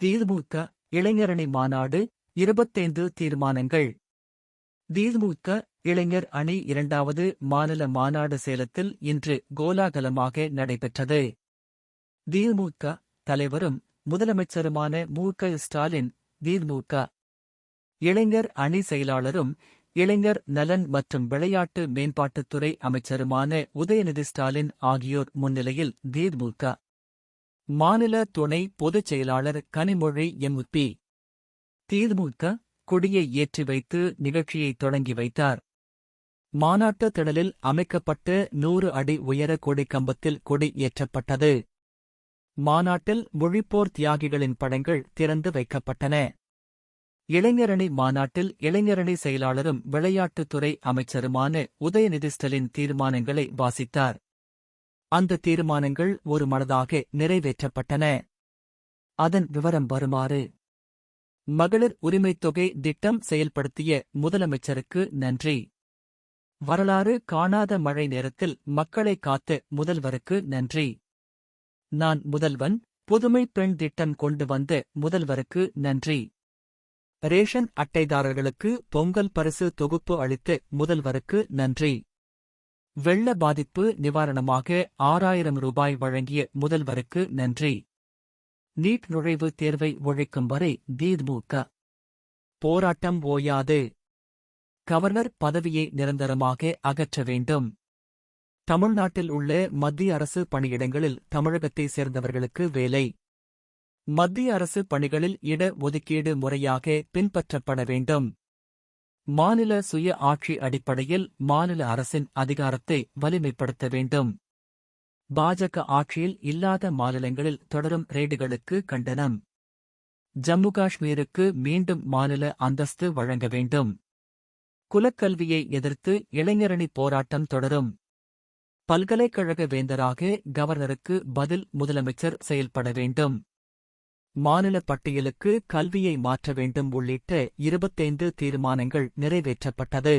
திமுக இளைஞரணி மாநாடு இருபத்தைந்து தீர்மானங்கள். திமுக இளைஞர் அணி இரண்டாவது மாநில மாநாடு சேலத்தில் இன்று கோலாகலமாக நடைபெற்றது. திமுக தலைவரும் முதலமைச்சருமான மு. க. ஸ்டாலின் திமுக இளைஞர் அணி செயலாளரும் இளைஞர் நலன் மற்றும் விளையாட்டு மேம்பாட்டுத்துறை அமைச்சருமான உதயநிதி ஸ்டாலின் ஆகியோர் முன்னிலையில் திமுக மாநில துணை பொதுச் செயலாளர் கனிமொழி எம்பி திமுக கொடியை ஏற்றி வைத்து நிகழ்ச்சியை தொடங்கி வைத்தார். மாநாட்டு திடலில் அமைக்கப்பட்ட நூறு அடி உயர கொடி கம்பத்தில் கொடி ஏற்றப்பட்டது. மாநாட்டில் மொழிப்போர் தியாகிகளின் படங்கள் திறந்து வைக்கப்பட்டன. இளைஞரணி மாநாட்டில் இளைஞரணி செயலாளரும் விளையாட்டுத்துறை அமைச்சருமான உதயநிதி ஸ்டாலின் தீர்மானங்களை வாசித்தார். அந்த தீர்மானங்கள் ஒரு மனதாக நிறைவேற்றப்பட்டன. அதன் விவரம் வருமாறு. மகளிர் உரிமைத் தொகை திட்டம் செயல்படுத்திய முதலமைச்சருக்கு நன்றி. வரலாறு காணாத மழை நேரத்தில் மக்களை காத்த முதல்வருக்கு நன்றி. நான் முதல்வன் புதுமை பெண் திட்டம் கொண்டு வந்த முதல்வருக்கு நன்றி. ரேஷன் அட்டைதாரர்களுக்கு பொங்கல் பரிசு தொகுப்பு அளித்த முதல்வருக்கு நன்றி. வெள்ள பாதிப்பு நிவாரணமாக ஆறாயிரம் ரூபாய் வழங்கிய முதல்வருக்கு நன்றி. நீட் நுழைவுத் தேர்வை ஒழிக்கும் வரை திமுக போராட்டம் ஓயாது. கவர்னர் பதவியை நிரந்தரமாக அகற்ற வேண்டும். தமிழ்நாட்டில் உள்ள மத்திய அரசு பணியிடங்களில் தமிழகத்தைச் சேர்ந்தவர்களுக்கு வேலை. மத்திய அரசு பணிகளில் இட ஒதுக்கீடு முறையாக பின்பற்றப்பட வேண்டும். மாநில சுய ஆட்சி அடிப்படையில் மாநில அரசின் அதிகாரத்தை வலிமைப்படுத்த வேண்டும். பாஜக ஆட்சியில் இல்லாத மாநிலங்களில் தொடரும் ரெய்டுகளுக்கு கண்டனம். ஜம்மு காஷ்மீருக்கு மீண்டும் மாநில அந்தஸ்து வழங்க வேண்டும். குலக்கல்வியை எதிர்த்து இளைஞரணி போராட்டம் தொடரும். பல்கலைக்கழக வேந்தராக கவர்னருக்கு பதில் முதலமைச்சர் செயல்பட வேண்டும். மாநில பட்டியலுக்கு கல்வியை மாற்ற வேண்டும் உள்ளிட்ட இருபத்தைந்து தீர்மானங்கள் நிறைவேற்றப்பட்டது.